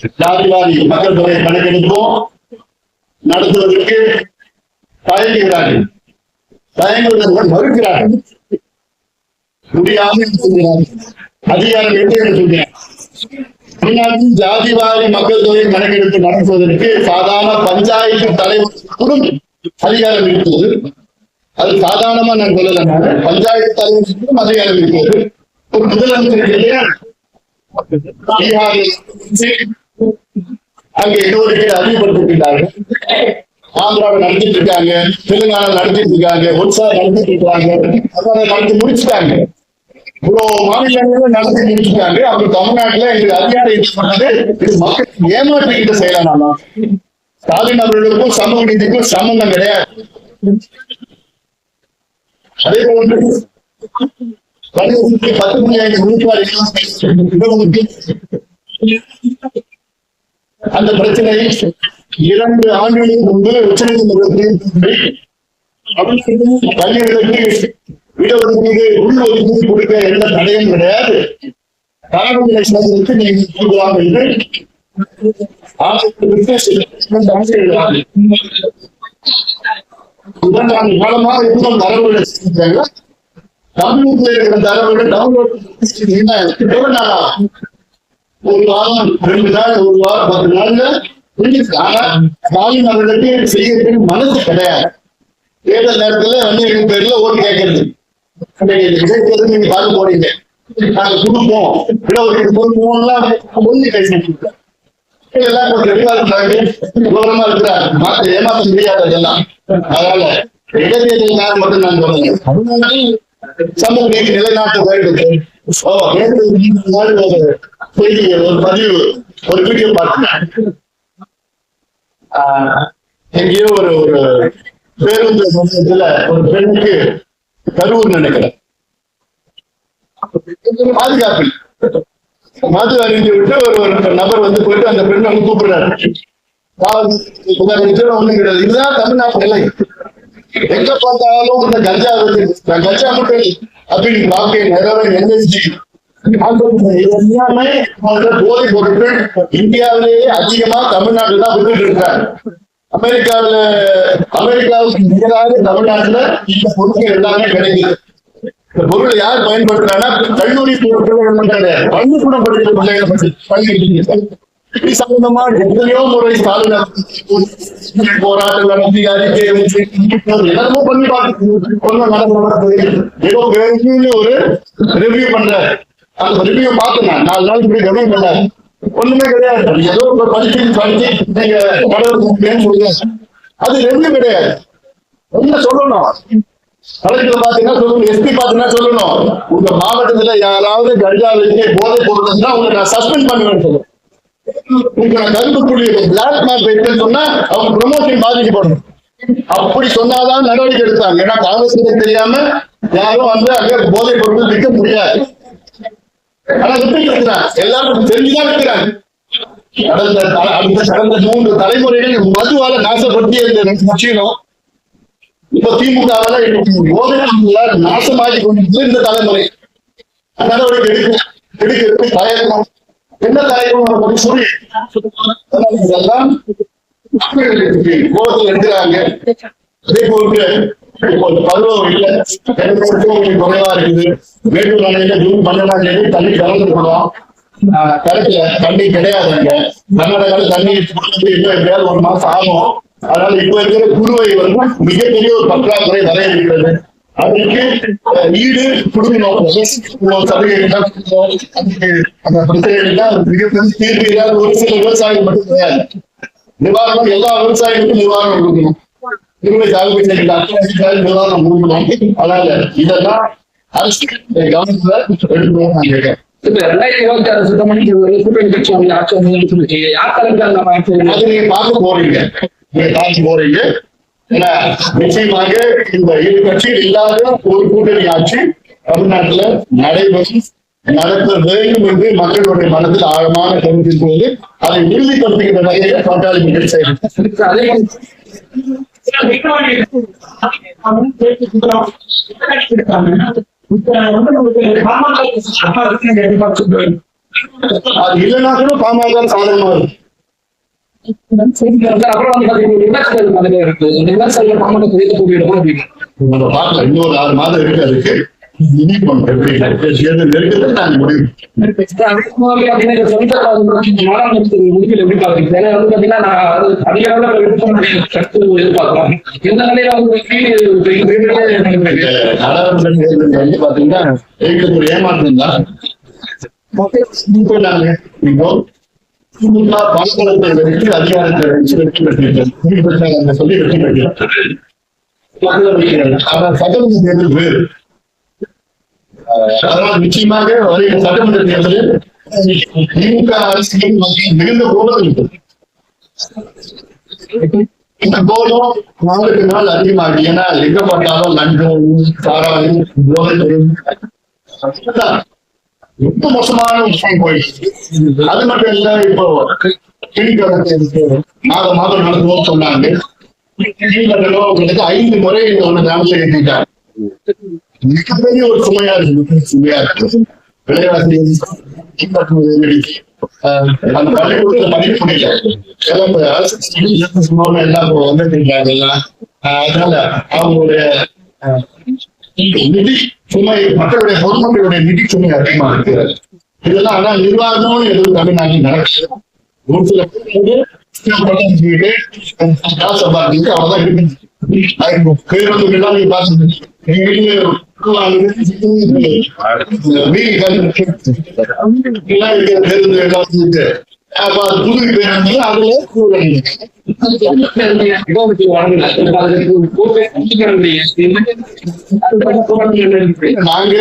ஜாதிவாரி மக்கள் தொகை கணக்கெடுப்போம். நடத்துவதற்கு தயங்குகிறார்கள். தயங்குவதற்கு மறுக்கிறார்கள். முடியாது அதிகாரம் எட்டு என்று சொல்கிறேன். தமிழ்நாட்டில் ஜாதிவாரி மக்கள் தொகை கணக்கெடுப்பு நடத்துவதற்கு சாதாரண பஞ்சாயத்து தலைவர் அதிகாரம் இருக்கிறது. அது சாதாரணமா நான் சொல்லல பஞ்சாயத்து தலைவருக்கும் அதிகாரம் இருக்கிறது. ஒரு முதலமைச்சர் இல்லையா? பீகாரில் அங்க இடஒதுக்கீடு அதிகப்படுத்திருக்கிறார்கள் ஆந்திராவில் நடத்திட்டு இருக்காங்க தெலுங்கானா நடத்திட்டு இருக்காங்க ஒடிசா நடத்திட்டு இருக்காங்க. அதான் நடத்தி முடிச்சுட்டாங்க. இவ்வளவு மாநிலங்களும் நடத்தி முடிச்சுட்டாங்க. அப்படி தமிழ்நாட்டுல எங்களுக்கு அதிகாரம் இது பண்ணது இது மக்கள் ஏமாற்றிக்கிட்ட செய்யலாம் ஸ்டாலின் அவர்களுக்கும் சமூக நீதிக்கும் சம்பந்தம் கிடையாது. அதே போன்று பத்து மணி ஆயிரம் விழுக்காடு அந்த பிரச்சனை இரண்டு ஆண்டுகளுக்கு முன்பு உச்ச நீதிமன்றத்தில் பள்ளிகளுக்கு இடஒதுக்கீடு உள் ஒதுக்கீடு கொடுக்க எந்த தடையும் கிடையாது. தரவுகளை சேர்ந்ததற்கு நீங்கள் கூடுவாங்க என்று ஆசிரியர்களுக்கு இரண்டாண்டு காலமாக இன்னும் தரவுகளை சேர்ந்தாங்க கம்ப்யூட்டர்ல இருக்கிற தரவுகள் டவுன்லோட் ஒரு வாரம் ரெண்டு நாள் ஒரு வாரம் பத்து நாள்ல புரிஞ்சுச்சு ஆனா ஸ்டாலின் அவர்களுக்கு செய்யறதுக்கு மனசு கிடையாது. தேர்தல் நேரத்துல வந்து எங்க பேர்ல ஓட்டு கேட்கறது. இடைத்தேர்தல் நீங்க பார்க்க போறீங்க. நாங்க கொடுப்போம். இடஒதுக்கீடு கொடுப்போம்லாம் ஒண்ணு பேசிட்டு எல்லாம் கொஞ்சம் தெளிவா இருக்கிறாங்க விவரமா இருக்கிறார். மாத்த ஏமாத்த முடியாது அதெல்லாம் அதனால நேரம் மட்டும் நான் சொல்றேன். சமூக நிலைநாட்ட வேண்டும். ஒரு செய்தி ஒரு பதிவு ஒரு வீடியோ பார்த்தேன். ஆஹ் எங்கேயோ ஒரு ஒரு பேருந்து நிலையத்துல ஒரு பெண்ணுக்கு கரூர் நினைக்கிறேன். பாதுகாப்பு மது அறிந்து விட்டு ஒரு ஒரு நபர் வந்து போயிட்டு அந்த பெண்ணை வந்து கூப்பிடுறாரு. ஒண்ணும் கிடையாது. இதுதான் தமிழ்நாட்டு நிலை. எங்க பார்த்தாலும் இந்த கஞ்சா வந்து கஞ்சா மட்டும் அப்படின்னு வாக்கை நிறைவே எந்திரிச்சு எல்லாமே போதை பொருட்கள் இந்தியாவிலேயே அதிகமா தமிழ்நாட்டுல தான் விட்டுட்டு இருக்காங்க அமெரிக்காவில அமெரிக்காவுக்கு நிகராக தமிழ்நாட்டுல இந்த பொருட்கள் எல்லாமே கிடைக்குது இந்த பொருளை யார் பயன்படுத்துறாங்கன்னா கல்லூரி பொருட்கள் கிடையாது பள்ளிக்கூடம் படிக்கிற பிள்ளைகளை பற்றி பள்ளி இது சம்பந்தமா எத்தனையோ முறை ஸ்டாலின் போராட்டம் நடத்தி அறிக்கை வச்சு பண்ணி பார்த்து ஒண்ணும் நடக்க ஏதோ ஒரு ரிவ்யூ பண்ற அந்த ரிவ்யூ பார்த்தேன் நான். நாலு நாளைக்கு போய் ரிவ்யூ பண்ண ஒண்ணுமே கிடையாது. ஏதோ ஒரு படிச்சு படிச்சு நீங்க கடவுளுக்கு அது ரிவ்யூ கிடையாது. என்ன சொல்லணும். கலெக்டர் பாத்தீங்கன்னா சொல்லணும். எஸ்பி பாத்தீங்கன்னா சொல்லணும். உங்க மாவட்டத்துல யாராவது கஞ்சா வச்சு போதை பொருள்னா உங்களை நான் சஸ்பெண்ட் பண்ணுவேன்னு சொல்லுவேன் உங்க கருப்பு புள்ளி பிளாக் மார்க் வைக்கணும்னு சொன்னா அவங்க ப்ரொமோஷன் பாதிக்கப்படும். அப்படி சொன்னாதான் நடவடிக்கை எடுத்தாங்க ஏன்னா காங்கிரஸ் தெரியாம யாரும் வந்து அங்க போதை பொருள் விற்க முடியாது. ஆனா எல்லாரும் தெரிஞ்சுதான் இருக்கிறாங்க கடந்த கடந்த மூன்று தலைமுறைகள் மதுவால நாசப்படுத்திய இந்த ரெண்டு இப்ப திமுகவால போதைகளால நாசமாகி கொண்டிருக்கிற இந்த தலைமுறை. நடவடிக்கை எடுக்க எடுக்கிறது தயக்கம். என்ன தயக்கம் சொல்லி. இதெல்லாம் மக்களுக்கு கோபத்தில் எடுக்கிறாங்க அதே போன்று இப்போ பருவம் இல்ல எனக்கு குறைவா இருக்குது. வேட்டூர் அணையில ஜூன் பன்னெண்டாம் தேதி தண்ணி கலந்துருக்கணும் கிடைக்கல தண்ணி கிடையாதுங்க கர்நாடகால தண்ணி கொடுத்து இன்னும் எப்படியாவது ஒரு மாசம் ஆகும். அதனால இப்ப இருக்கிற குருவை வந்து மிகப்பெரிய ஒரு பற்றாக்குறை நிறைய இருக்கிறது அதுக்கு அஹ், ஈடு குடும்பம் ஒரு தான் கொடுக்கணும். அதுக்கு அந்த பிரச்சனைகள்லாம் மிகப்பெரிய தீர்வு இல்லாத ஒரு சில விவசாயிகள் மட்டும் கிடையாது. நிவாரணம் எல்லா விவசாயிகளுக்கும் நிவாரணம் கொடுக்கணும். திரும்ப சாகுபடி செய்கிற அத்தனை நிவாரணம் கொடுக்கணும் அதனால இதெல்லாம் அரசு கவனத்துல எடுக்கணும்னு நான் கேட்கிறேன் இப்ப ரெண்டாயிரத்தி இருபத்தி ஆறு சுத்தமணிக்கு ஒரு கூட்டணி கட்சி வந்து ஆட்சி வந்து சொல்லிச்சு யார் தலைமையில் அந்த அது நீங்க பார்க்க போறீங்க. நீங்க பார்க்க போறீங்க. நிச்சயமாக இந்த இரு கட்சியில் இல்லாத ஒரு கூட்டணி ஆட்சி தமிழ்நாட்டுல நடைபெறும் நடத்த வேண்டும் என்று மக்களுடைய மனதில் ஆழமான கருத்து இருப்பது அதை உறுதிப்படுத்துகிற வகையில் மக்கள் செய்யணும் அதே இல்லைன்னா கூட பாமக சாதகமா இருக்கும் இன்னொரு ஆறு மாதம் இருக்கு அதுக்கு. இனி பண்ணும் எப்படி எப்படி பாத்தீங்கன்னா ஒரு ஏமாற்றம் தான் அதிகாரத்தை வெற்றி சொல்லி வெற்றி பெற்றிருக்கோம் ஆனா தேர்தல் வேறு அதனால் நிச்சயமாக வருகிற சட்டமன்ற தேர்தலில் திமுக அரசியல் மத்தியில் மிகுந்த கோபம் இருக்குது இந்த கோலம் நாளுக்கு நாள் அதிகமாகுது ஏன்னா எங்க பார்த்தாலும் லண்டன் சாராயம் ரொம்ப மோசமான விஷயம் போயிடுச்சு. அது மட்டும் இல்ல இப்போ கிளிக்கடத்தை மாதம் மாதம் நடத்துவோம் சொன்னாங்க. ஐந்து முறை இந்த ஒண்ணு கிராமத்துல ஏற்றிட்டாங்க மிகப்பெரிய ஒரு சுமையா இருக்கு சுமையா இருக்கு விளையாட்டு அந்த பள்ளிக்கூடத்துல முடியல சும்மா எல்லாம் வந்துட்டு அதனால அவங்களுடைய ஆஹ் நிதி சுமை மக்களுடைய பொதுமக்களுடைய நிதி சுமை அதிகமா இருக்கிறது இதெல்லாம் ஆனா நிர்வாகம்னு எதுவும் தமிழ்நாட்டில் நடக்குது ஒரு சில பேர் காசு சம்பாதிச்சு அவ்வளவுதான் இருக்கு பேருந்து நீங்க பாத்துட்டு எங்க வீட்டுல வீடு கண்டு அப்ப புது பேருந்து அதுல நாங்க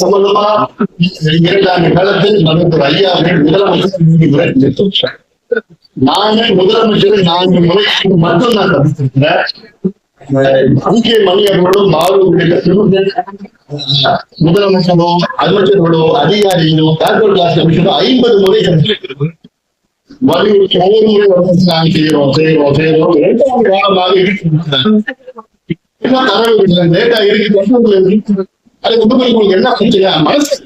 சம்பந்தமா இரண்டாண்டு காலத்தில் மருத்துவர் ஐயா முதலமைச்சர் நானே முதலமைச்சர் நான்கு முறை மட்டும் நான் தப்பித்திருக்கிறேன் முக்கிய மணி அவர்களும் மாறு முதலமைச்சரும் அமைச்சர்களோ அதிகாரிகளோ கார்பரேட் கிளாஸ் கமிஷனோ ஐம்பது முறை சந்தித்திருக்கிறது. வலியுறுத்தி ஒவ்வொரு முறை வந்து நாங்க செய்யறோம் செய்யறோம் செய்யறோம் இரண்டாவது காலமாக இருக்கு என்ன தரவு டேட்டா இருக்கு அதுக்கு உங்களுக்கு என்ன பிரச்சனை மனசு.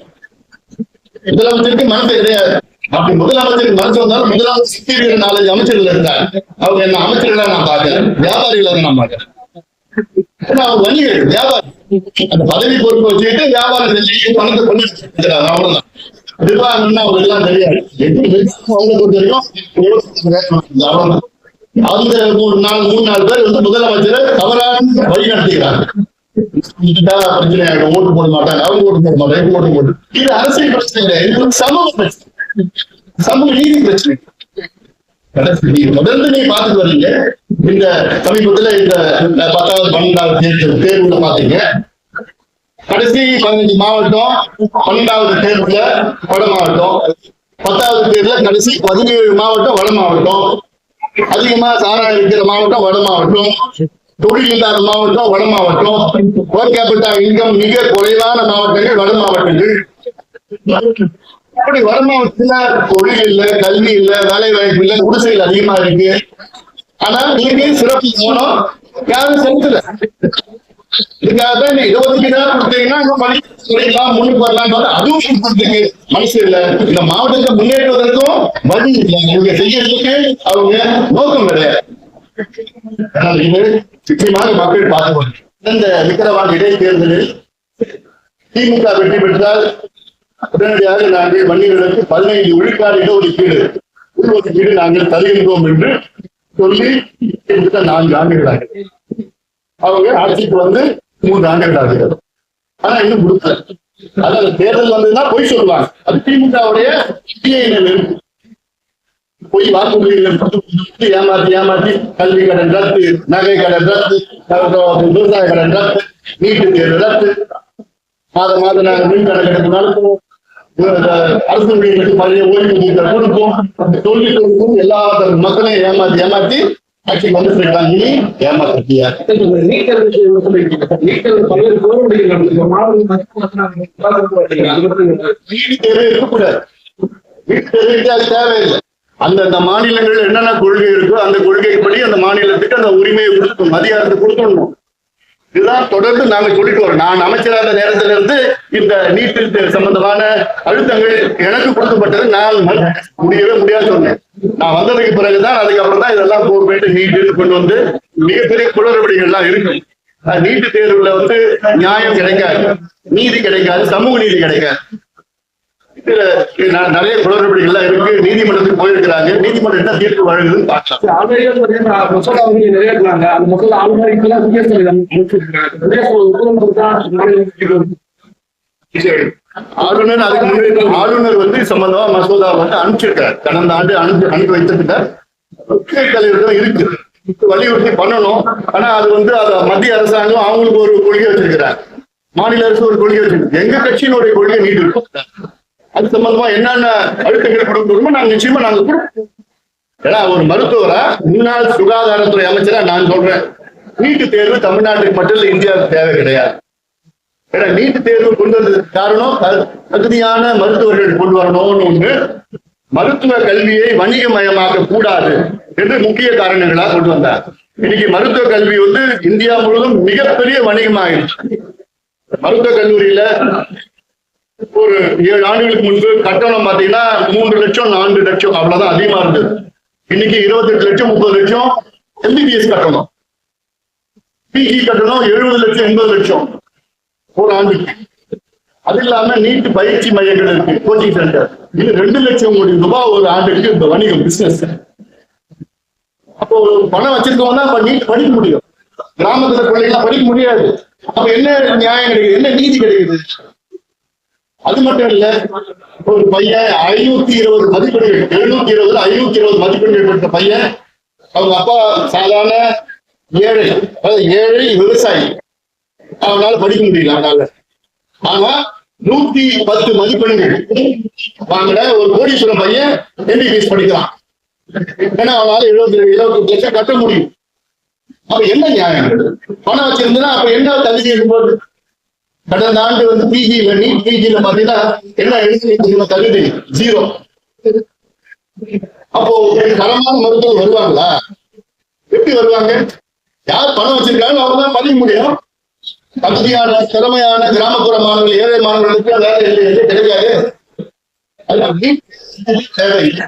முதலமைச்சருக்கு மனசு கிடையாது. அப்படி முதலமைச்சர் மனசு வந்தாலும் முதலமைச்சர் நாலஞ்சு அமைச்சர்கள் இருந்தாங்க. அவங்க என்ன அமைச்சர்களா நான் பார்க்கிறேன் வியாபாரிகளா நான் பார்க்கிறேன் ஏன்னா அவங்க வணிகர் வியாபாரி. அந்த பதவி பொறுப்பு வச்சுக்கிட்டு வியாபாரம் செஞ்சு பணத்தை கொண்டு வச்சிருக்காங்க அவ்வளவுதான். நிர்வாகம்னா அவங்க எல்லாம் தெரியாது. எப்படி பொறுத்த வரைக்கும் அவ்வளவுதான். அந்த மூணு நாலு மூணு நாலு பேர் வந்து முதலமைச்சரை தவறான வழி நடத்துகிறாங்க இதுதா பிரச்சனை ஓட்டு போட மாட்டாங்க. அவங்க ஓட்டு போட மாட்டாங்க. ஓட்டு போட்டு இது அரசியல் பிரச்சனை இல்லை இது சமூக பிரச்சனை. சமூக நீதி பிரச்சனை நீ தொடர்ந்து நீ பார்த்துட்டு வரீங்க இந்த சமீபத்துல இந்த பத்தாவது பன்னெண்டாவது தேர்தல் தேர்வுல பாத்தீங்க கடைசி பதினஞ்சு மாவட்டம் பன்னெண்டாவது தேர்வுல வட மாவட்டம் பத்தாவது தேர்வுல கடைசி பதினேழு மாவட்டம் வட மாவட்டம் அதிகமா சாராயம் இருக்கிற மாவட்டம் வட மாவட்டம் தொழில் இல்லாத மாவட்டம் வட மாவட்டம் per கேபிட்டா இன்கம் மிக குறைவான மாவட்டங்கள் வட மாவட்டங்கள் அப்படி வட மாவட்டத்துல தொழில் இல்ல கல்வி இல்ல வேலை வாய்ப்பு இல்ல குடிசைகள் அதிகமா இருக்கு. ஆனா நீங்க சிறப்பு கவனம் யாரும் செலுத்தல. இதுக்காக தான் இந்த இருபத்தஞ்சு நாள் கொடுத்தீங்கன்னா இன்னும் பணி குறைக்கலாம் முன்னுக்கு வரலாம் பார்த்தா அதுவும் கொடுக்கறதுக்கு மனசு இல்ல. இந்த மாவட்டத்தை முன்னேற்றுவதற்கும் வழி இல்லை. இவங்க செய்யறதுக்கு அவங்க நோக்கம் கிடையாது. ஆனால் இது நிச்சயமாக மக்கள் பார்க்கணும் இந்த விக்கிரவாண்டி இடைத்தேர்தலில் திமுக வெற்றி பெற்றால் உடனடியாக நாங்கள் வன்னியர்களுக்கு பதினைந்து விழுக்காடு இடஒதுக்கீடு உள்ஒதுக்கீடு நாங்கள் தருகின்றோம் என்று சொல்லி கிட்டத்தட்ட நான்கு ஆண்டுகளாக. அவங்க ஆட்சிக்கு வந்து மூன்று ஆண்டுகள் ஆகிறது ஆனா இன்னும் கொடுக்கல அதாவது தேர்தல் வந்ததுன்னா பொய் சொல்லுவாங்க. அது திமுகவுடைய இருக்கு போய் வாக்குறுதிகள் கொடுத்து ஏமாத்தி ஏமாத்தி கல்வி கடன் ரத்து நகை கடன் ரத்து விவசாய கடன் ரத்து நீட்டு தேர்வு ரத்து. மாதம் மாதம் நாங்கள் மின் கணக்கெடுப்பு நடத்துவோம் அரசு ஊழியர்களுக்கு பழைய ஓய்வூதியத்தை கொடுப்போம். சொல்லி கொடுப்போம் எல்லா மக்களையும் ஏமாத்தி ஏமாத்தி ஆட்சிக்கு வந்து இருக்காங்க இனி ஏமாத்தியா வீடு தேவை இருக்கக்கூடாது. வீட்டு தேவைக்கு அது தேவையில்லை. அந்தந்த மாநிலங்கள் என்னென்ன கொள்கை இருக்கோ அந்த கொள்கைப்படி அந்த மாநிலத்துக்கு அந்த உரிமையை கொடுக்கணும் அதிகாரத்தை கொடுக்கணும். இதுதான் தொடர்ந்து நாங்க சொல்லிட்டு வரோம். நான் அமைச்சராக இருந்த நேரத்துல இருந்து இந்த நீட்டில் சம்பந்தமான அழுத்தங்கள் எனக்கு கொடுக்கப்பட்டது. நான் முடியவே முடியாது சொன்னேன். நான் வந்ததுக்கு பிறகுதான் அதுக்கப்புறம் தான் இதெல்லாம் போட்டு நீட்டு கொண்டு வந்து மிகப்பெரிய குளறுபடிகள்லாம் இருக்கு. நீட்டு தேர்வுல வந்து நியாயம் கிடைக்காது. நீதி கிடைக்காது. சமூக நீதி கிடைக்காது. நிறைய குளறுபடிகள்லாம் இருக்கு. நீதிமன்றத்துக்கு போயிருக்கிறாங்க. நீதிமன்றம் என்ன தீர்ப்பு வழங்குதுன்னு பார்க்கலாம். ஆளுநர் அதுக்கு முன்னாடி ஆளுநர் வந்து சம்பந்தமா மசோதா வந்து அனுப்பிச்சிருக்காரு. கடந்த ஆண்டு அனுப்பி அனுப்பி வைத்திருக்கார் தலைவர்கள் இருக்கு. வலியுறுத்தி பண்ணணும். ஆனா அது வந்து அது மத்திய அரசாங்கம் அவங்களுக்கு ஒரு கொள்கை வச்சிருக்கிறார். மாநில அரசு ஒரு கொள்கை வச்சிருக்கு. எங்க கட்சியினுடைய கொள்கை நீட்டு இருக்கும் அது சம்பந்தமா என்னென்ன அழுத்தங்கள் கொடுக்கணுமோ நாங்க நிச்சயமா நாங்க கொடுப்போம். ஏன்னா ஒரு மருத்துவரா முன்னாள் சுகாதாரத்துறை அமைச்சரா நான் சொல்றேன். நீட்டு தேர்வு தமிழ்நாட்டுக்கு மட்டும் இல்ல இந்தியாவுக்கு தேவை கிடையாது. ஏன்னா நீட்டு தேர்வு கொண்டு வந்ததுக்கு காரணம் தகுதியான மருத்துவர்கள் கொண்டு வரணும்னு ஒண்ணு. மருத்துவ கல்வியை வணிகமயமாக்க கூடாது என்று முக்கிய காரணங்களா கொண்டு வந்தார். இன்னைக்கு மருத்துவ கல்வி வந்து இந்தியா முழுவதும் மிகப்பெரிய வணிகமாயிருச்சு மருத்துவ கல்லூரியில ஒரு ஏழு ஆண்டுகளுக்கு முன்பு கட்டணம் பாத்தீங்கன்னா மூன்று லட்சம் நான்கு லட்சம் அவ்வளவுதான் அதிகமா இருந்தது. இன்னைக்கு இருபத்தெட்டு லட்சம் முப்பது லட்சம் எம்பிபிஎஸ் கட்டணம். பிஜி கட்டணம் எழுபது லட்சம் எண்பது லட்சம் ஒரு ஆண்டுக்கு. அது இல்லாம நீட் பயிற்சி மையங்கள் இருக்கு கோச்சிங் சென்டர் இது ரெண்டு லட்சம் கோடி ரூபாய் ஒரு ஆண்டுக்கு இந்த வணிகம் பிசினஸ் அப்போ பணம் வச்சிருக்கோம்னா அப்ப நீட் படிக்க முடியும். கிராமத்துல பிள்ளைங்க படிக்க முடியாது. அப்ப என்ன நியாயம் கிடைக்குது? என்ன நீதி கிடைக்குது? அது மட்டும் இல்ல ஒரு பையன் ஐநூத்தி இருபது மதிப்பெண்கள் எழுநூத்தி இருபது ஐநூத்தி இருபது மதிப்பெண்கள் பெற்ற பையன் அவங்க அப்பா சாதாரண ஏழை அதாவது ஏழை விவசாயி. அவனால படிக்க முடியல அவனால. ஆனா நூத்தி பத்து மதிப்பெண்கள் வாங்கின ஒரு கோடீஸ்வரம் பையன் எம்பிபிஎஸ் படிக்கிறான். ஏன்னா அவனால எழுபத்தி இருபத்தி லட்சம் கட்ட முடியும். அப்ப என்ன நியாயம்? பணம் வச்சிருந்தா அப்ப என்ன தகுதி இருக்கும்போது? கடந்த ஆண்டு வந்து பிஜில நீட் பிஜில பாத்தீங்கன்னா என்ன எழுதி தகுதி? ஜீரோ அப்போ தரமான மருத்துவர் வருவாங்களா? எப்படி வருவாங்க? யார் பணம் வச்சிருக்காங்க அவங்கதான் பதிய முடியும். தகுதியான திறமையான கிராமப்புற மாணவர்கள் ஏழை மாணவர்களுக்கு வேலை இல்லை கிடைக்காது. அது அப்படி தேவையில்லை.